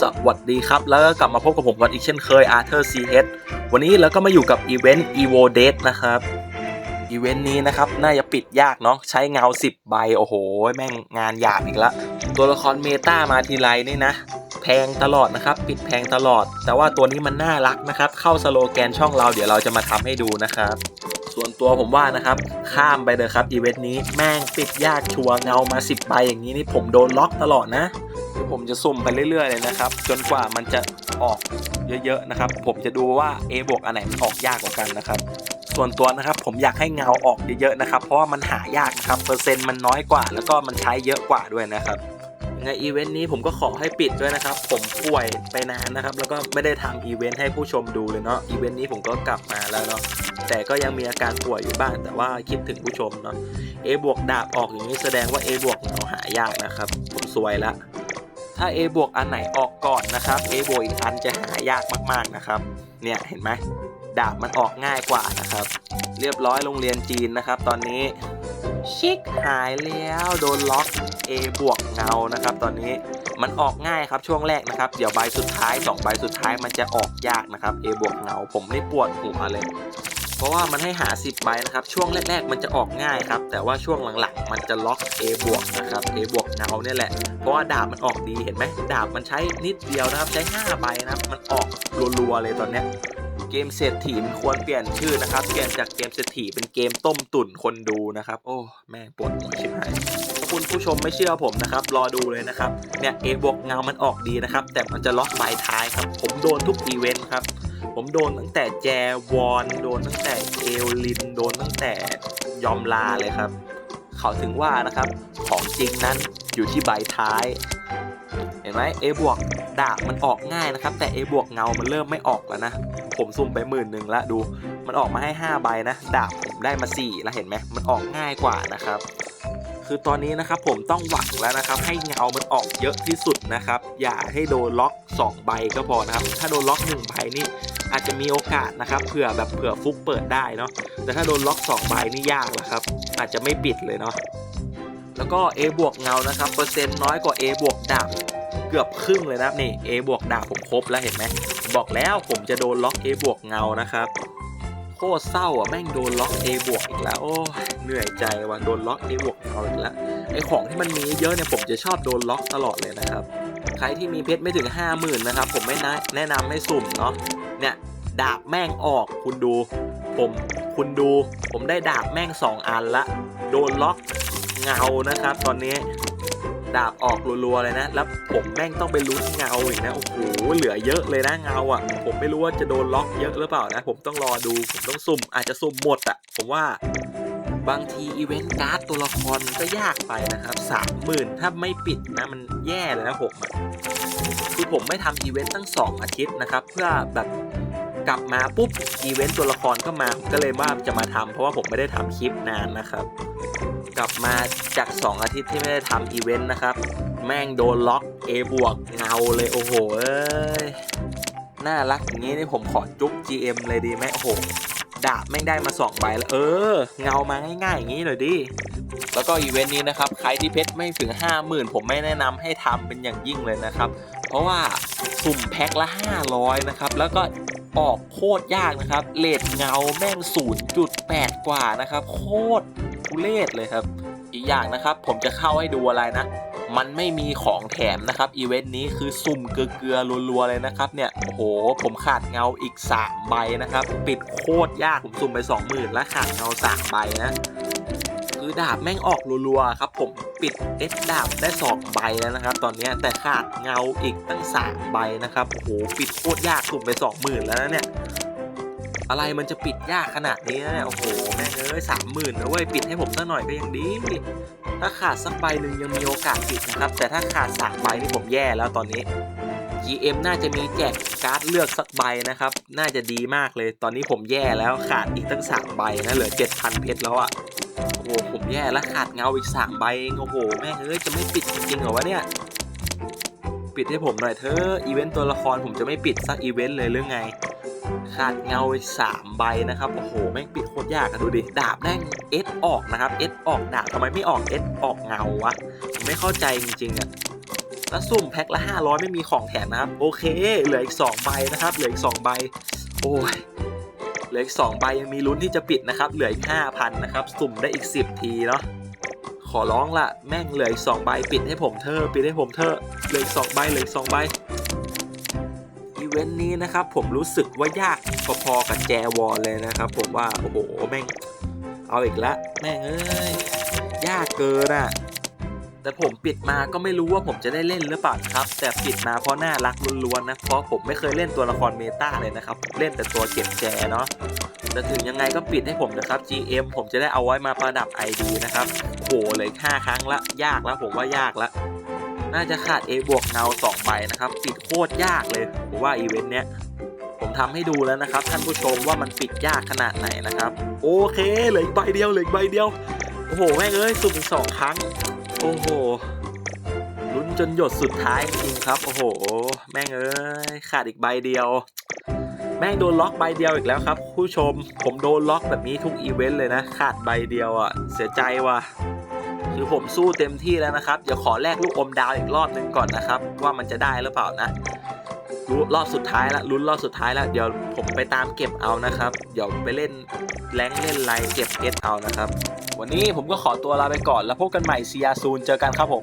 สวัสดีครับ แล้วก็กลับมาพบกับผมกันอีกเช่นเคย Arthur CH วันนี้เราก็มาอยู่กับอีเวนต์ Evo Date นะครับอีเวนต์นี้นะครับน่าจะปิดยากเนาะใช้เงา 10 ใบ โอ้โห แม่งงานหยาบอีกละ ตัวละครเมตามาทีไรนี่นะ แพงตลอดนะครับ ปิดแพงตลอด แต่ว่าตัวนี้มันน่ารักนะครับ เข้าสโลแกนช่องเราเดี๋ยวเราจะมาทำให้ดูนะครับ ส่วนตัวผมว่านะครับ ข้ามไปเลยครับอีเวนต์นี้แม่งปิดยากชัวเงามา 10 ใบอย่างนี้นี่ผมโดนล็อกตลอดนะ ผมจะสุ่มไปเรื่อยๆเลยนะครับ จนกว่ามันจะออกเยอะๆนะครับ ผมจะดูว่า A บวกอันไหนมันออกยากกว่ากันนะครับ ส่วนตัวนะครับผมอยากให้เงาออกเยอะๆนะครับ เพราะว่ามันหายากนะครับ เปอร์เซ็นต์มันน้อยกว่า แล้วก็มันใช้เยอะกว่าด้วยนะครับในอีเวนต์นี้ผมก็ขอให้ปิดด้วยนะครับ ผมป่วยไปนานนะครับ แล้วก็ไม่ได้ทำอีเวนต์ให้ผู้ชมดูเลยเนาะอีเวนต์นี้ผมก็กลับมาแล้วเนาะแต่ก็ยังมีอาการป่วยอยู่บ้างแต่ว่าคิดถึงผู้ชมเนาะ A บวกดาบออกอย่างนี้แสดงว่า A บวกเราหายากนะครับ ผมซวยละ ถ้า A บวกอันไหนออกก่อนนะครับ A บวกอีกอันจะหายากมากๆนะครับ เนี่ยเห็นไหมดาบมันออกง่ายกว่านะครับ เรียบร้อยโรงเรียนจีนนะครับ ตอนนี้ชิคหายแล้วโดนล็อก A บวกเงานะครับ ตอนนี้มันออกง่ายครับช่วงแรกนะครับ เดี๋ยวใบสุดท้าย2ใบสุดท้ายมันจะออกยากนะครับ A บวกเงาผมนี่ปวดหัวเลย เพราะว่ามันให้หา 10ใบนะครับ ช่วงแรก ๆ มันจะออกง่ายครับ แต่ว่าช่วงหลังๆ มันจะล็อก A บวกนะครับ A บวกเงาเนี่ยแหละ เพราะว่าดาบมันออกดีเห็นไหมดาบมันใช้นิดเดียวนะครับ ใช้ 5 ใบนะครับ มันออกรัวๆเลยตอนเนี้ยเกมเศรษฐีมันควรเปลี่ยนชื่อนะครับ เปลี่ยนจากเกมเศรษฐีเป็นเกมต้มตุ๋นคนดูนะครับ โอ้ แม่งปวดหัวชิบหายถ้าคุณผู้ชมไม่เชื่อผมนะครับ รอดูเลยนะครับ เนี่ย A บวกเงามันออกดีนะครับ แต่มันจะล็อกใบท้ายครับ ผมโดนทุกอีเวนต์ครับ ผมโดนตั้งแต่แจวอนโดนตั้งแต่เอลลิน โดนตั้งแต่ยอมลาเลยครับ เขาถึงว่านะครับของจริงนั้นอยู่ที่ใบท้าย เห็นไหม A บวกดาบมันออกง่ายนะครับ แต่ A บวกเงามันเริ่มไม่ออกแล้วนะ ผมซุ่มไปหมื่นหนึ่งละดู มันออกมาให้ 5 ใบนะ ดาบผมได้มา4แล้วเห็นไหมมันออกง่ายกว่านะครับ คือตอนนี้นะครับผมต้องหวังแล้วนะครับ ให้เงามันออกเยอะที่สุดนะครับ อย่าให้โดนล็อก 2 ใบก็พอนะครับ ถ้าโดนล็อก 1 ใบนี่อาจจะมีโอกาสนะครับเผื่อแบบเผื่อฟุกเปิดได้เนาะแต่ถ้าโดนล็อก 2 ใบนี่ยากแล้วครับ อาจจะไม่ปิดเลยเนาะแล้วก็ A บวกเงานะครับเปอร์เซ็นต์น้อยกว่า A บวกดาบเกือบครึ่งเลยนะครับนี่ A บวกดาบผมครบแล้วเห็นไหมบอกแล้วผมจะโดนล็อก A บวกเงานะครับ โคตรเศร้าอะแม่งโดนล็อก A บวกอีกแล้วโอ้เหนื่อยใจว่ะโดนล็อก A บวกเอาอีกแล้วไอของที่มันมีเยอะเนี่ยผมจะชอบโดนล็อกตลอดเลยนะครับ ใครที่มีเพชรไม่ถึง 5 0,000นะครับ ผมไม่แนะแนะนำให้สุ่มเนาะเนี่ยดาบแม่งออกคุณดู ผมคุณดู ผมได้ดาบแม่ง 2 อันละ โดนล็อกเงานะครับ ตอนนี้ ดาบออกรัวๆเลยนะ แล้วผมแม่งต้องไปลุ้นเงาอีกนะ โอ้โห เหลือเยอะเลยนะเงาอะ ผมไม่รู้ว่าจะโดนล็อกเยอะหรือเปล่านะ ผมต้องรอดู ผมต้องสุ่ม อาจจะสุ่มหมดอะ ผมว่าบางทีอีเวนต์การ์ดตัวละครมันก็ยากไปนะครับสามหมื่นถ้าไม่ปิดนะมันแย่เลยนะผมคือผมไม่ทำอีเวนต์ตั้ง 2 อาทิตย์นะครับ เพื่อแบบกลับมาปุ๊บอีเวนต์ตัวละครก็มาก็เลยว่าจะมาทำเพราะว่าผมไม่ได้ทำคลิปนานนะครับ กลับมาจาก 2 อาทิตย์ที่ไม่ได้ทำอีเวนต์นะครับ แม่งโดนล็อก A บวกเงาเลยโอ้โหเอ้ยน่ารักอย่างนี้นี่ผมขอจุ๊บ GM เลยดีไหมโอ้โหดาบแม่งได้มา2ใบแล้ว เออ เงามาง่ายๆอย่างนี้เลยดิ แล้วก็อีเวนต์นี้นะครับ ใครที่เพชรไม่ถึง 50,000 ผมไม่แนะนำให้ทำเป็นอย่างยิ่งเลยนะครับ เพราะว่าสุ่มแพ็คละ 500 นะครับ แล้วก็ออกโคตรยากนะครับเลดเงาแม่ง0.8 กว่านะครับ โคตร ทุเรศเลยครับ อีกอย่างนะครับ ผมจะเข้าให้ดูอะไรนะ มันไม่มีของแถมนะครับอีเวนต์นี้คือสุ่มเกลือๆรัวๆเลยนะครับเนี่ยโอ้โห ผมขาดเงาอีก 3 ใบนะครับ ปิดโคตรยากผมสุ่มไป 20,000 แล้วขาดเงา3ใบนะคือดาบแม่งออกรัวๆครับ ผมปิดเอสดาบได้2ใบแล้วนะครับ ตอนนี้แต่ขาดเงาอีกตั้ง3ใบนะครับโอ้โหปิดโคตรยากสุ่มไป 20,000 แล้วนะเนี่ยอะไรมันจะปิดยากขนาดนี้นะเนี่ยโอ้โห แม่งเอ้ยสามหมื่นนะเว้ยปิดให้ผมสักหน่อยก็ยังดี ถ้าขาดสักใบหนึ่งยังมีโอกาสปิดนะครับ แต่ถ้าขาดสามใบนี่ผมแย่แล้วตอนนี้ GM น่าจะมีแจกการ์ดเลือกสักใบนะครับ น่าจะดีมากเลย ตอนนี้ผมแย่แล้วขาดอีกตั้งสามใบนะเหลือ7,000เพชรแล้วอะ่ะโอ้โหผมแย่แล้วขาดเงาอีกสามใบเองโอ้โหแม่งเอ้ยจะไม่ปิดจริงๆเหรอวะเนี่ยปิดให้ผมหน่อยเถอะอีเวนต์ตัวละครผมจะไม่ปิดสักอีเวนต์เลยหรือไง ขาดเงาอีกสามใบนะครับโอ้โหแม่งปิดโคตรยากอะดูดิดาบแม่งเอสออกนะครับเอสออกดาบทำไมไม่ออกเอสออกเงาวะผมไม่เข้าใจจริงๆอะแล้วสุ่มแพ็คละ 500 ไม่มีของแถมนะครับ โอเค เหลืออีก 2 ใบนะครับ เหลืออีก 2 ใบ โอ้ย เหลืออีก 2 ใบยังมีลุ้นที่จะปิดนะครับ เหลืออีก 5,000 นะครับ สุ่มได้อีก 10 ทีเนาะ ขอร้องละ แม่งเหลืออีก 2 ใบ ปิดให้ผมเถอปิดให้ผมเถอเหลืออีก 2 ใบ เหลืออีก 2 ใบ เวนต์นี้นะครับผมรู้สึกว่ายากพอๆกับแจวอลเลยนะครับ ผมว่าโอ้โหแม่งเอาอีกละแม่งเอ้ยยากเกินอะแต่ผมปิดมาก็ไม่รู้ว่าผมจะได้เล่นหรือเปล่าครับ แต่ปิดมาเพราะน่ารักล้วนๆนะเพราะผมไม่เคยเล่นตัวละครเมตาเลยนะครับเล่นแต่ตัวเก็บแจเนาะแต่ถึงยังไงก็ปิดให้ผมนะครับ GM ผมจะได้เอาไว้มาประดับ ID นะครับโหเลยห้าครั้งละยากแล้วผมว่ายากละ น่าจะขาด A บวกเงา2ใบนะครับปิดโคตรยากเลยผมว่าอีเวนต์เนี้ยผมทำให้ดูแล้วนะครับ ท่านผู้ชมว่ามันปิดยากขนาดไหนนะครับ โอเคเหลืออีกใบเดียวเหลืออีกใบเดียว โอ้โหแม่งเอ้ยสุ่มอีกสองครั้ง โอ้โหลุ้นจนหยดสุดท้ายจริงครับ โอ้โห แม่งเอ้ยขาดอีกใบเดียว แม่งโดนล็อกใบเดียวอีกแล้วครับ ผู้ชมผมโดนล็อกแบบนี้ทุกอีเวนต์เลยนะ ขาดใบเดียวอะเสียใจว่ะ คือผมสู้เต็มที่แล้วนะครับเดี๋ยวขอแลกลูกอมดาวอีกรอบหนึ่งก่อนนะครับ ว่ามันจะได้หรือเปล่านะรู้รอบสุดท้ายละลุ้นรอบสุดท้ายแล้วเดี๋ยวผมไปตามเก็บเอานะครับ เดี๋ยวไปเล่นแรงเล่นไลน์เก็บเอสเอานะครับ วันนี้ผมก็ขอตัวลาไปก่อนแล้วพบกันใหม่ซียาซูนเจอกันครับผม